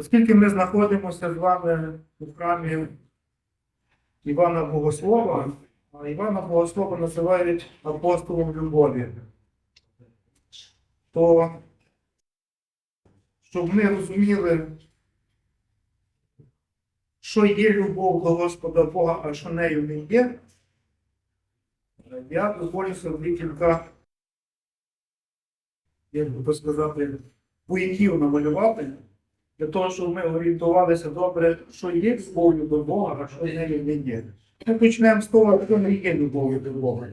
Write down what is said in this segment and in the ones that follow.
Оскільки ми знаходимося з вами у храмі Івана Богослова, а Івана Богослова називають апостолом любові, то щоб ми розуміли, що є любов до Господа Бога, а що нею не є, я дозволю собі кілька, як би сказати, вояків намалювати, для того, щоб ми орієнтувалися добре, що є любов'ю до Бога, а що нею не є. Ми почнемо з того, що не є любов'ю до Бога.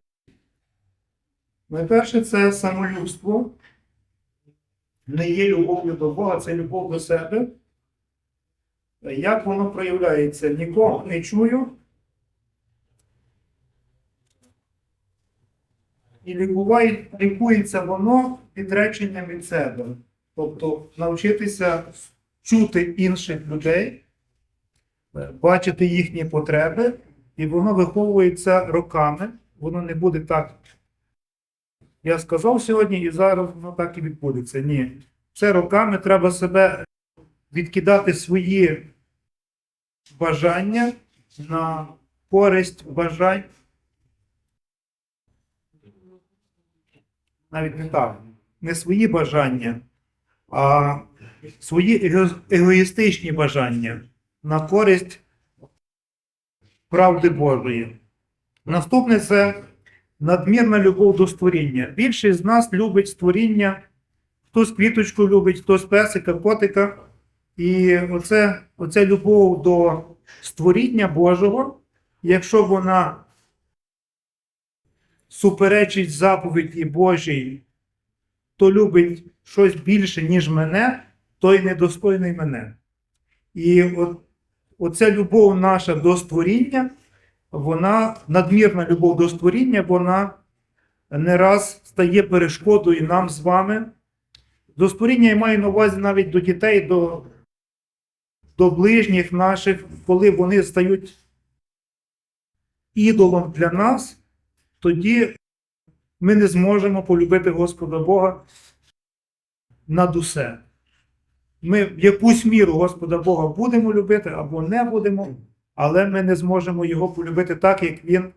Найперше, це самолюбство. Не є любов'ю до Бога, це любов до себе. Як воно проявляється? Нікого не чую. І лікуває, лікується воно відреченням від себе. Тобто навчитися чути інших людей, е, бачити їхні потреби, і воно виховується роками. Воно не буде так. Я сказав сьогодні, і зараз воно так і відбудеться. Ні. Це роками треба себе відкидати свої бажання на користь бажань. Навіть не так. Не свої бажання, а свої его- егоїстичні бажання на користь правди Божої. Наступне це надмірна любов до створіння. Більшість з нас любить створіння, хтось квіточку любить, хтось песика, котика. І оце, оце любов до створіння Божого, якщо вона суперечить заповіді Божій, то любить щось більше, ніж мене, той недостойний мене. І от, оця любов наша до створіння, вона, надмірна любов до створіння, вона не раз стає перешкодою нам з вами. До створіння я маю на увазі навіть до дітей, до, до ближніх наших, коли вони стають ідолом для нас, тоді ми не зможемо полюбити Господа Бога над усе. Ми в якусь міру Господа Бога будемо любити або не будемо, але ми не зможемо його полюбити так, як Він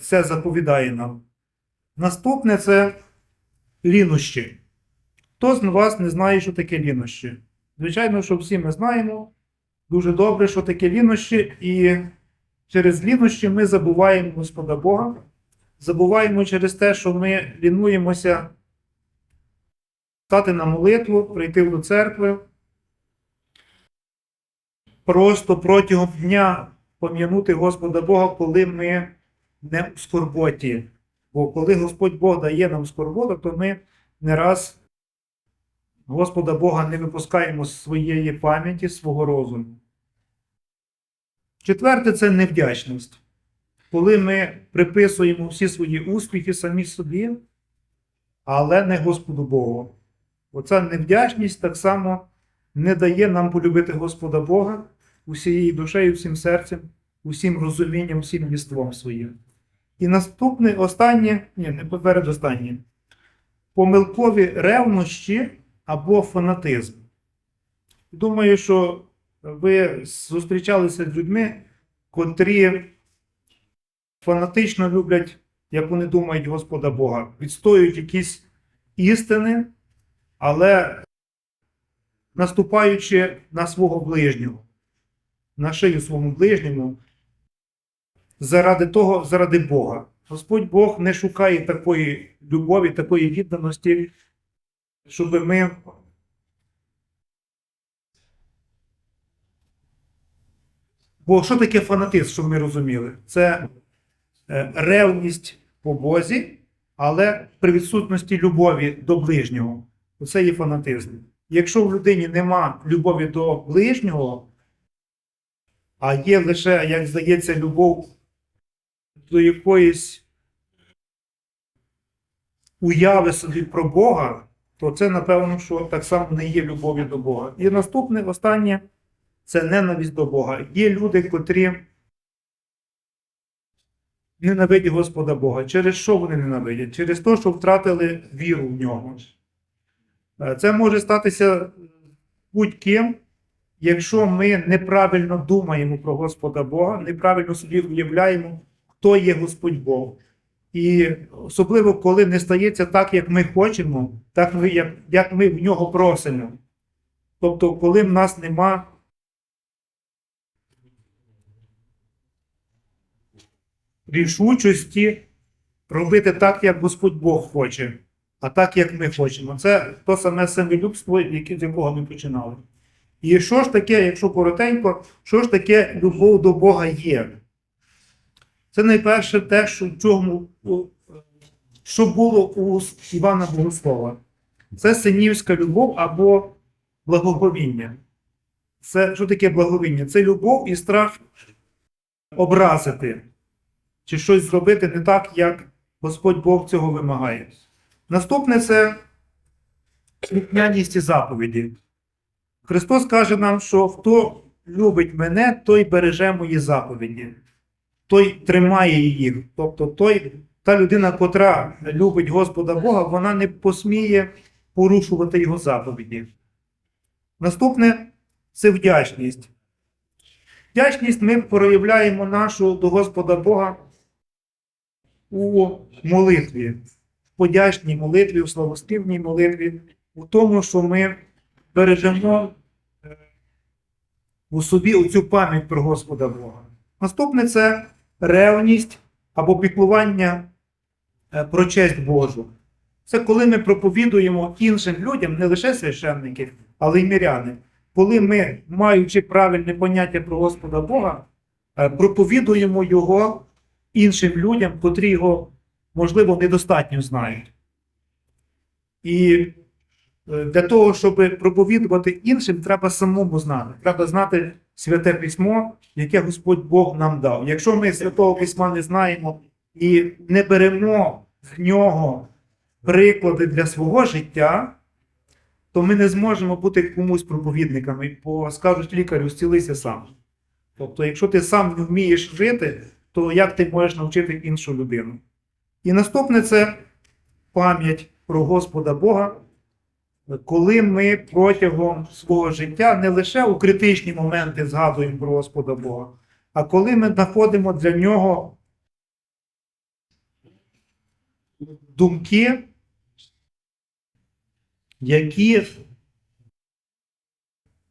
це заповідає нам. Наступне це лінощі. Хто з вас не знає, що таке лінощі? Звичайно, що всі ми знаємо дуже добре, що таке лінощі, і через лінощі ми забуваємо Господа Бога. Забуваємо через те, що ми лінуємося стати на молитву, прийти до церкви. Просто протягом дня пом'янути Господа Бога, коли ми не в скорботі. Бо коли Господь Бог дає нам скорботу, то ми не раз Господа Бога не випускаємо з своєї пам'яті, свого розуму. Четверте це невдячність. Коли ми приписуємо всі свої успіхи самі собі, але не Господу Богу. Оця невдячність так само не дає нам полюбити Господа Бога усією душею, всім серцем, усім розумінням, всім єством своїм. І наступне, останнє, ні, не передостаннє, помилкові ревнощі або фанатизм. Думаю, що ви зустрічалися з людьми, котрі фанатично люблять, як вони думають, Господа Бога, відстоюють якісь істини, але наступаючи на свого ближнього, на шию своєму ближньому, заради того, заради Бога. Господь Бог не шукає такої любові, такої відданості, щоб ми. Бо що таке фанатизм, щоб ми розуміли? Це е, ревність по Бозі, але при відсутності любові до ближнього. Це є фанатизм. Якщо в людині нема любові до ближнього, а є лише, як здається, любов до якоїсь уяви собі про Бога, то це, напевно, що так само не є любов'ю до Бога. І наступне, останнє це ненависть до Бога. Є люди, котрі ненавидять Господа Бога. Через що вони ненавидять? Через те, що втратили віру в нього. Е, Це може статися будь-ким, якщо ми неправильно думаємо про Господа Бога, неправильно собі уявляємо, хто є Господь Бог. І особливо, коли не стається так, як ми хочемо, так ми, як, як ми в нього просимо. Тобто, коли в нас нема рішучості робити так, як Господь Бог хоче, а так, як ми хочемо. Це то саме самолюбство, з якого ми починали. І що ж таке, якщо коротенько, що ж таке любов до Бога є? Це найперше те, що, чому, що було у Івана Богослова. Це синівська любов або благоговіння. Це що таке благовіння? Це любов і страх образити чи щось зробити не так, як Господь Бог цього вимагає. Наступне це слухняність і заповіді. Христос каже нам, що хто любить мене, той береже мої заповіді, той тримає їх. Тобто той, та людина, котра любить Господа Бога, вона не посміє порушувати його заповіді. Наступне це вдячність. Вдячність ми проявляємо нашу до Господа Бога у молитві, подячній молитві, у славоспівній молитві, у тому, що ми бережемо е, у собі оцю пам'ять про Господа Бога. Наступне це ревність або піклування е, про честь Божу. Це коли ми проповідуємо іншим людям, не лише священники, але й миряни. Коли ми, маючи правильне поняття про Господа Бога, е, проповідуємо Його іншим людям, котрі його, можливо, недостатньо знають. І е, для того, щоб проповідувати іншим, треба самому знати. Треба знати святе письмо, яке Господь Бог нам дав. Якщо ми святого письма не знаємо і не беремо з нього приклади для свого життя, то ми не зможемо бути комусь проповідниками, бо скажуть лікарю, зцілися сам. Тобто, якщо ти сам не вмієш жити, то як ти можеш навчити іншу людину? І наступне це пам'ять про Господа Бога, коли ми протягом свого життя не лише у критичні моменти згадуємо про Господа Бога, а коли ми знаходимо для нього думки, які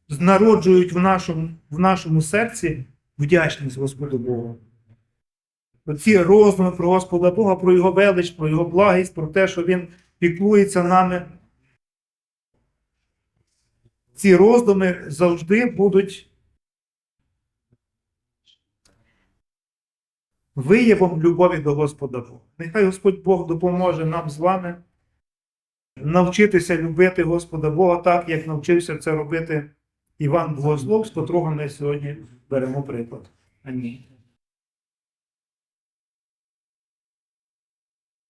народжують в нашому, в нашому серці вдячність Господу Богу. Оці роздуми про Господа Бога, про Його велич, про Його благість, про те, що Він піклується нами. Ці роздуми завжди будуть виявом любові до Господа Бога. Нехай Господь Бог допоможе нам з вами навчитися любити Господа Бога так, як навчився це робити Іван Богослов, з котрого ми сьогодні беремо приклад. Амінь.